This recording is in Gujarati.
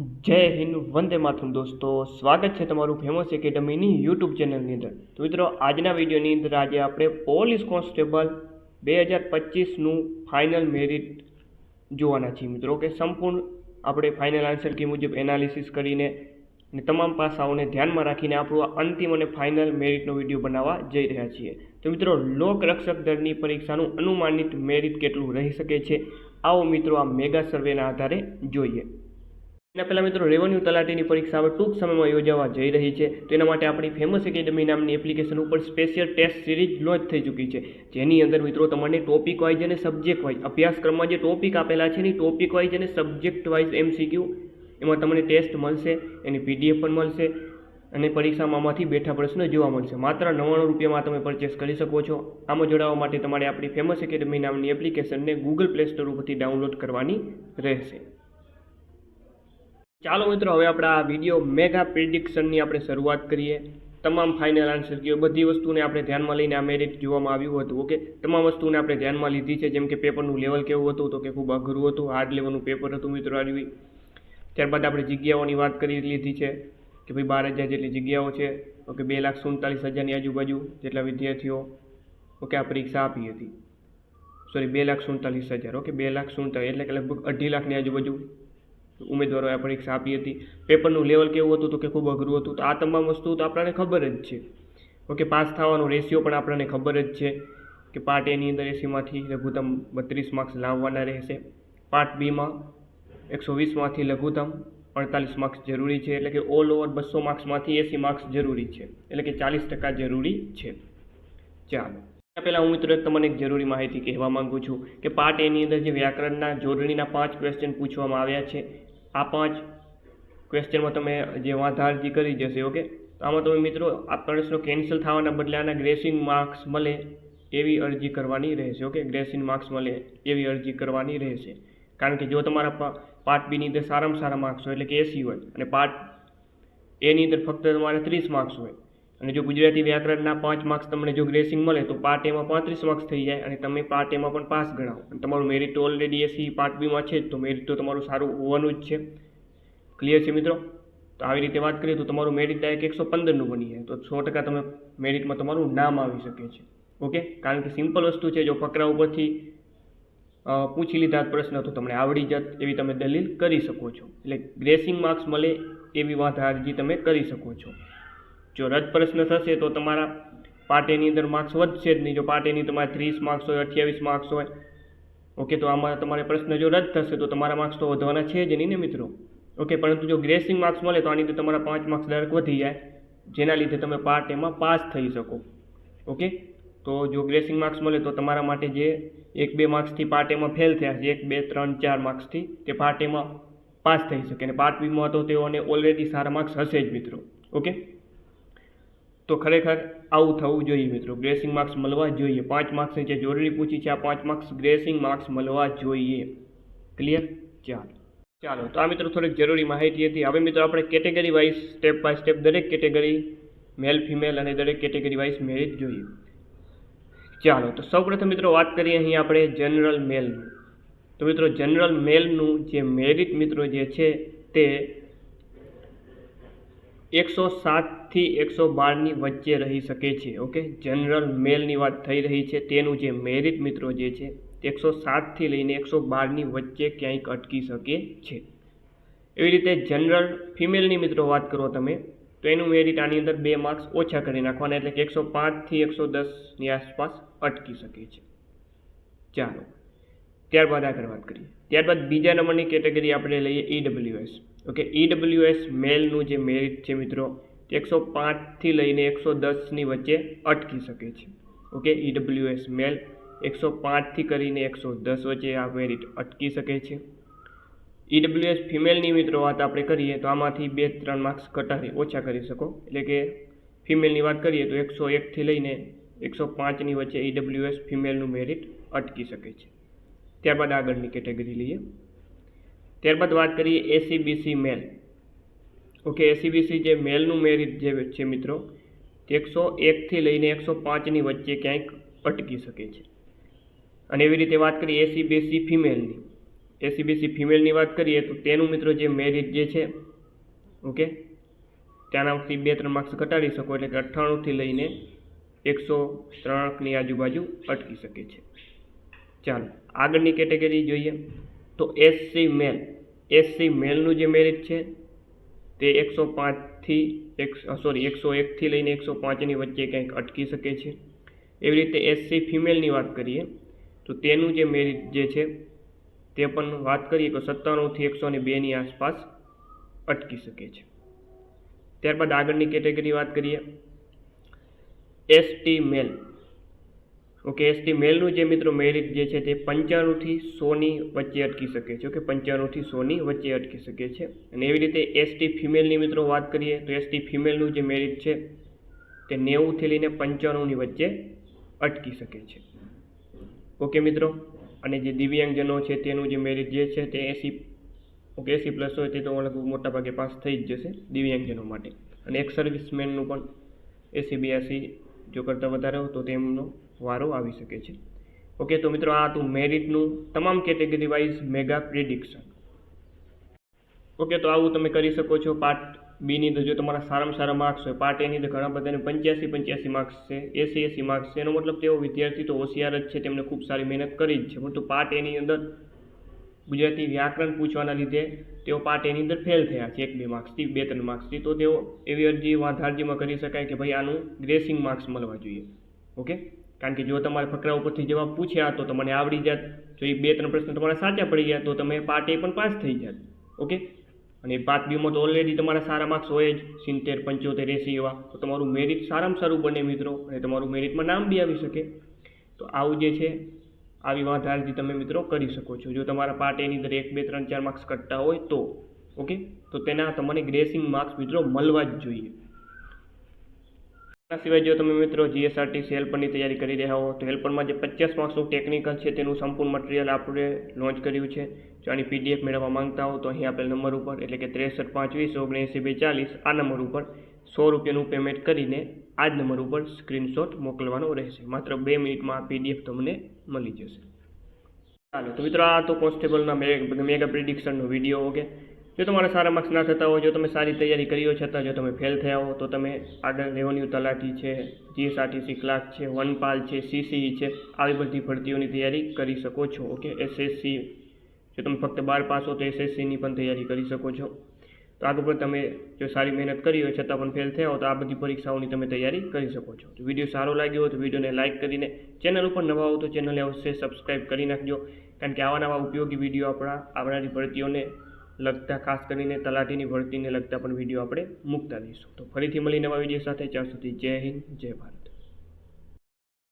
જય હિન્દ, વંદે માતરમ દોસ્તો. સ્વાગત છે તમારું ફેમસ એકેડમીની યુટ્યુબ ચેનલની અંદર. તો મિત્રો, આજના વિડીયોની અંદર આજે આપણે પોલીસ કોન્સ્ટેબલ બે હજાર પચીસનું ફાઇનલ મેરિટ જોવાના છીએ મિત્રો. કે સંપૂર્ણ આપણે ફાઇનલ આન્સર કી મુજબ એનાલિસિસ કરીને અને તમામ પાસાઓને ધ્યાનમાં રાખીને આપણું અંતિમ અને ફાઇનલ મેરિટનો વીડિયો બનાવવા જઈ રહ્યા છીએ. તો મિત્રો, લોક રક્ષક દળની પરીક્ષાનું અનુમાનિત મેરિટ કેટલું રહી શકે છે? આવો મિત્રો, આ મેગા સર્વેના આધારે જોઈએ. એના પહેલાં મિત્રો રેવન્યુ તલાટીની પરીક્ષા હવે ટૂંક સમયમાં યોજાવા જઈ રહી છે. તો એના માટે આપણી ફેમસ એકેડમી નામની એપ્લિકેશન ઉપર સ્પેશિયલ ટેસ્ટ સિરીઝ લોન્ચ થઈ ચૂકી છે. જેની અંદર મિત્રો તમને ટોપિક વાઇઝ અને સબ્જેક્ટ વાઇઝ અભ્યાસક્રમમાં જે ટોપિક આપેલા છે એની ટોપિક વાઇઝ અને સબ્જેક્ટ વાઇઝ એમસીક્યુ એમાં તમને ટેસ્ટ મળશે, એની પીડીએફ પણ મળશે અને પરીક્ષામાં આમાંથી બેઠા પ્રશ્નો જોવા મળશે. માત્ર નવ્વાણું રૂપિયામાં તમે પરચેસ કરી શકો છો. આમાં જોડાવા માટે તમારે આપણી ફેમસ એકેડમી નામની એપ્લિકેશનને ગૂગલ પ્લે સ્ટોર ઉપરથી ડાઉનલોડ કરવાની રહેશે. ચાલો મિત્રો, હવે આપણે આ વીડિયો મેગા પ્રિડિક્શનની આપણે શરૂઆત કરીએ. તમામ ફાઇનલ આન્સર કયો? બધી વસ્તુને આપણે ધ્યાનમાં લઈને આ મેરિટ જોવામાં આવ્યું હતું ઓકે તમામ વસ્તુને આપણે ધ્યાનમાં લીધી છે, જેમ કે પેપરનું લેવલ કેવું હતું, તો કે ખૂબ અઘરું હતું હાર્ડ લેવલનું પેપર હતું મિત્રો આવ્યું ત્યારબાદ આપણે જગ્યાઓની વાત કરી લીધી છે, કે ભાઈ બાર હજાર જેટલી જગ્યાઓ છે ઓકે બે લાખ સુડતાલીસ હજારની આજુબાજુ જેટલા વિદ્યાર્થીઓ ઓકે આ પરીક્ષા આપી હતી. સોરી બે લાખ સુડતાલીસ હજાર ઓકે બે લાખ સુડતાલીસ, એટલે કે લગભગ અઢી લાખની આજુબાજુ. ઉમેદવારોએ પરીક્ષા આપી હતી. પેપરનું લેવલ કેવું હતું તો કે ખૂબ અઘરું હતું. તો આ તમામ વસ્તુ તો આપણને ખબર જ છે. ઓકે, પાસ થવાનો રેશિયો પણ આપણને ખબર જ છે કે પાર્ટ એની અંદર એસીમાંથી લઘુત્તમ બત્રીસ માર્ક્સ લાવવાના રહેશે. પાર્ટ બીમાં એકસો વીસમાંથી લઘુત્તમ અડતાલીસ માર્ક્સ જરૂરી છે. એટલે કે ઓલ ઓવર બસો માર્ક્સમાંથી એંસી માર્ક્સ જરૂરી છે. એટલે કે ચાલીસ ટકા જરૂરી છે. ચાલો. પહેલાં હું મિત્રો તમને એક જરૂરી માહિતી કહેવા માગું છું કે પાર્ટ એની અંદર જે વ્યાકરણના જોડણીના પાંચ ક્વેશ્ચન પૂછવામાં આવ્યા છે આ પાંચ ક્વેશ્ચનમાં તમે જે વાંધા અરજી કરી જશે ઓકે આમાં તમે મિત્રો, આ પ્રશ્નો કેન્સલ થવાના બદલે આના ગ્રેસિંગ માર્ક્સ મળે એવી અરજી કરવાની રહેશે ઓકે ગ્રેસિંગ માર્ક્સ મળે એવી અરજી કરવાની રહેશે. કારણ કે જો તમારા પાર્ટ બીની અંદર સારામાં સારા માર્ક્સ હોય, એટલે કે એસી હોય, અને પાર્ટ એની અંદર ફક્ત તમારે ત્રીસ માર્ક્સ હોય અને જો ગુજરાતી વ્યાકરણના પાંચ માર્ક્સ તમને જો ગ્રેસિંગ મળે, તો પાર્ટ એમાં પાંત્રીસ માર્ક્સ થઈ જાય અને તમે પાર્ટ એમાં પણ પાસ ગણાવો. અને તમારું મેરિટ તો ઓલરેડી એસી પાર્ટ બીમાં છે તો મેરિટ તો તમારું સારું હોવાનું જ છે. ક્લિયર છે મિત્રો? તો આવી રીતે વાત કરીએ તો તમારું મેરિટ ડાયરેક્ટ એકસો પંદરનું બની જાય. તો સો ટકા તમે મેરિટમાં તમારું નામ આવી શકે છે. ઓકે કારણ કે સિમ્પલ વસ્તુ છે, જો ફકરા ઉપરથી પૂછી લીધા પ્રશ્ન, તો તમને આવડી જત એવી તમે દલીલ કરી શકો છો. એટલે ગ્રેસિંગ માર્ક્સ મળે એવી વાત અરજી તમે કરી શકો છો. જો રદ પ્રશ્ન થશે તો તમારા પાર્ટીની અંદર માર્ક્સ વધશે જ નહીં. જો પાર્ટીની તમારે ત્રીસ માર્ક્સ હોય, અઠ્યાવીસ માર્ક્સ હોય ઓકે તો આમાં તમારે પ્રશ્ન જો રદ થશે તો તમારા માર્ક્સ તો વધવાના છે જ નહીં ને મિત્રો. ઓકે પરંતુ જો ગ્રેસિંગ માર્ક્સ મળે તો આની અંદર તમારા પાંચ માર્ક્સ ડાયરેક્ટ વધી જાય. જેના લીધે તમે પાર્ટ એમાં પાસ થઈ શકો. ઓકે તો જો ગ્રેસિંગ માર્ક્સ મળે તો તમારા માટે જે એક, બે માર્ક્સથી પાર્ટ એમાં ફેલ થયા છે, એક, બે, ત્રણ, ચાર માર્ક્સથી તે પાર્ટ એમાં પાસ થઈ શકે. અને પાર્ટ બીમાં તો તેઓને ઓલરેડી સારા માર્ક્સ હશે જ મિત્રો. ઓકે તો ખરેખર આવું થવું જોઈએ મિત્રો. ગ્રેસિંગ માર્ક્સ મળવા જોઈએ. પાંચ માર્ક્સની જે જરૂરી પૂછી છે. આ પાંચ માર્ક્સ ગ્રેસિંગ માર્ક્સ મળવા જોઈએ. ક્લિયર ચાલો. ચાલો, તો આ મિત્રો થોડીક જરૂરી માહિતી હતી. હવે મિત્રો આપણે category wise step by step દરેક કેટેગરી મેલ ફિમેલ અને દરેક કેટેગરી વાઇઝ મેરિટ જોઈએ. ચાલો, તો સૌપ્રથમ મિત્રો વાત કરીએ અહીં આપણે જનરલ મેલનું તો મિત્રો જનરલ મેલનું જે મેરિટ મિત્રો જે છે તે એકસો સાતથી એકસો બારની વચ્ચે રહી શકે છે, ઓકે? જનરલ મેલની વાત થઈ રહી છે, તેનું જે મેરિટ મિત્રો જે છે, એકસો સાતથી લઈને એકસો બારની વચ્ચે ક્યાંક અટકી શકે છે. એવી રીતે જનરલ ફિમેલની મિત્રો વાત કરો તમે, તો એનું મેરિટ આની અંદર બે માર્ક્સ ઓછા કરી નાખવાના, એટલે કે એકસો પાંચથી એકસો દસની આસપાસ અટકી શકે છે. ચાલો, ત્યારબાદ આગળ વાત કરીએ. ત્યારબાદ બીજા નંબરની કેટેગરી આપણે લઈએ ઈડબ્લ્યુએસ ઓકે ઈડબ્લ્યુએસ મેલનું જે મેરિટ છે મિત્રો, તે એકસો પાંચથી લઈને એકસો દસની વચ્ચે અટકી શકે છે. ઓકે ઈડબ્લ્યુએસ મેલ એકસો પાંચથી કરીને એકસો દસ વચ્ચે આ મેરિટ અટકી શકે છે. ઈડબ્લ્યુએસ ફિમેલની મિત્રો વાત આપણે કરીએ તો આમાંથી બે ત્રણ માર્ક્સ ઘટાડી ઓછા કરી શકો. એટલે કે ફિમેલની વાત કરીએ તો એકસો એકથી લઈને એકસો પાંચની વચ્ચે ઈડબ્લ્યુએસ ફિમેલનું મેરિટ અટકી શકે છે. ત્યારબાદ આગળની કેટેગરી લઈએ. ત્યારબાદ વાત કરીએ એસીબીસી મેલ ઓકે એસીબીસી જે મેલનું મેરિટ જે છે મિત્રો એકસો એકથી લઈને એકસો પાંચની વચ્ચે ક્યાંક અટકી શકે છે. અને એવી રીતે વાત કરીએ એસીબીસી ફિમેલની એસીબીસી ફિમેલની વાત કરીએ તો તેનું મિત્રો જે મેરિટ જે છે, ઓકે ત્યાંનાથી બે ત્રણ માર્ક્સ ઘટાડી શકો એટલે કે અઠ્ઠાણુંથી લઈને એકસો ત્રણની આજુબાજુ અટકી શકે છે. ચાલો, આગળની કેટેગરી જોઈએ. તો એસસી મેલ એસસી મેલનું જે મેરિટ છે, તે એકસો પાંચથી એક સોરી એકસો એકથી લઈને એકસો પાંચની વચ્ચે ક્યાંક અટકી શકે છે. એવી રીતે એસસી ફિમેલની વાત કરીએ, તો તેનું જે મેરિટ જે છે, તે પણ વાત કરીએ તો સત્તાણુંથી એકસો ને બેની આસપાસ અટકી શકે છે. ત્યારબાદ આગળની કેટેગરી વાત કરીએ. એસટી મેલ ઓકે, એસટી મેલનું જે મિત્રો મેરિટ જે છે તે પંચાણુંથી સોની વચ્ચે અટકી શકે છે. ઓકે, પંચાણુંથી સોની વચ્ચે અટકી શકે છે. અને એવી રીતે એસટી ફિમેલની મિત્રો વાત કરીએ, તો એસટી ફિમેલનું જે મેરિટ છે તે નેવુંથી લઈને પંચાણુંની વચ્ચે અટકી શકે છે. ઓકે, મિત્રો? અને જે દિવ્યાંગજનો છે તેનું જે મેરિટ જે છે તે એસી, ઓકે, એસી પ્લસ હોય તે તો લગભગ મોટા ભાગે પાસ થઈ જ જશે દિવ્યાંગજનો માટે. અને એક સર્વિસમેનનું પણ એસી, બ્યાસી જો કરતાં વધારે હોય તો તેમનો વારો આવી શકે છે. ઓકે, તો મિત્રો આ હતું મેરિટનું તમામ category wise mega prediction. Okay, તો આવું તમે કરી શકો છો પાર્ટ બીની અંદર. જો તમારા સારામાં સારા માર્ક્સ હોય, પાર્ટ એની અંદર ઘણા બધાને પંચ્યાસી પંચ્યાસી માર્ક્સ છે, એસી એસી માર્ક્સ છે. એનો મતલબ તેઓ વિદ્યાર્થી તો હોશિયાર જ છે, તેમને ખૂબ સારી મહેનત કરી જ છે. પરંતુ પાર્ટ એની અંદર ગુજરાતી વ્યાકરણ પૂછવાના લીધે તેઓ પાર્ટ એની અંદર ફેલ થયા. છે એક બે માર્ક્સથી બે, ત્રણ માર્ક્સથી તો તેઓ એવી અરજી વાંધા અરજીમાં કરી શકાય કે ભાઈ આનું ગ્રેસિંગ માર્ક્સ મળવા જોઈએ. ઓકે? કારણ કે જો તમારે ફકરા ઉપરથી જવાબ પૂછ્યા તો તમને આવડી જાત. જો એ બે, ત્રણ પ્રશ્ન તમારા સાચા પડી ગયા તો તમે પાર્ટ એ પણ પાસ થઈ જાત. ઓકે? અને પાર્ટ બીમાં તો ઓલરેડી તમારા સારા માર્ક્સ હોય જ. સિત્તેર, પંચોતેર, એંસી એવા. તો તમારું મેરિટ સારામાં સારું બને મિત્રો. અને તમારું મેરિટમાં નામ બી આવી શકે. તો આવું જે છે આવી વાંધારથી તમે મિત્રો કરી શકો છો. જો તમારા પાર્ટ એની અંદર એક, બે, ત્રણ, ચાર માર્ક્સ કટતા હોય તો ઓકે તો તેના તમને ગ્રેસિંગ માર્ક્સ મિત્રો મળવા જ જોઈએ. આ સિવાય જો તમે મિત્રો જીએસઆરટી હેલ્પરની તૈયારી કરી રહ્યા હો, તો હેલ્પરમાં જે પચાસ માર્ક્સનું ટેકનિકલ છે તેનું સંપૂર્ણ મટીરિયલ આપણે લોન્ચ કર્યું છે. જો આની પીડીએફ મેળવવા માંગતા હો તો અહીં આપેલ નંબર ઉપર, એટલે કે ત્રેસઠ પાંચ વીસ ઓગણએંસી બે ચાલીસ આ નંબર ઉપર સો રૂપિયાનું પેમેન્ટ કરીને આ જ નંબર ઉપર સ્ક્રીનશોટ મોકલવાનો રહેશે. માત્ર બે મિનિટમાં આ પીડીએફ તમને મળી જશે. ચાલો, તો મિત્રો, આ તો કોન્સ્ટેબલના મેગા પ્રિડિક્શનનો વીડિયો, ઓકે? જો તમારા સારા માર્ક્સ ના થતા હોય, જો તમે સારી તૈયારી કરી હોય, છતાં જો તમે ફેલ થયા હો, તો તમે આગળ રેવન્યુ તલાટી છે, જીએસઆરટીસી ક્લાર્ક છે, વનપાલ છે, સીસીઈ છે, આવી બધી ભરતીઓની તૈયારી કરી શકો છો, ઓકે? એસએસસી, જો તમે ફક્ત બાર પાસ હો, તો એસએસસીની પણ તૈયારી કરી શકો છો. તો આગળ પણ તમે જો સારી મહેનત કરી હોય, છતાં પણ ફેલ થયા હો, તો આ બધી પરીક્ષાઓની તમે તૈયારી કરી શકો છો. તો વીડિયો સારો લાગ્યો હોય, તો વિડીયોને લાઇક કરીને ચેનલ ઉપર નવા હો, તો ચેનલને અવશ્ય સબસ્ક્રાઇબ કરી નાખજો. કારણ કે આવા નવા ઉપયોગી વીડિયો આપણા, આવનારી ભરતીઓને લગતા, ખાસ કરીને તલાટીની ભરતીને લગતા પણ વીડિયો આપણે મૂકતા દઈશું તો ફરીથી મળી નવા વીડિયો સાથે. ત્યાં સુધી જય હિન્દ, જય ભારત.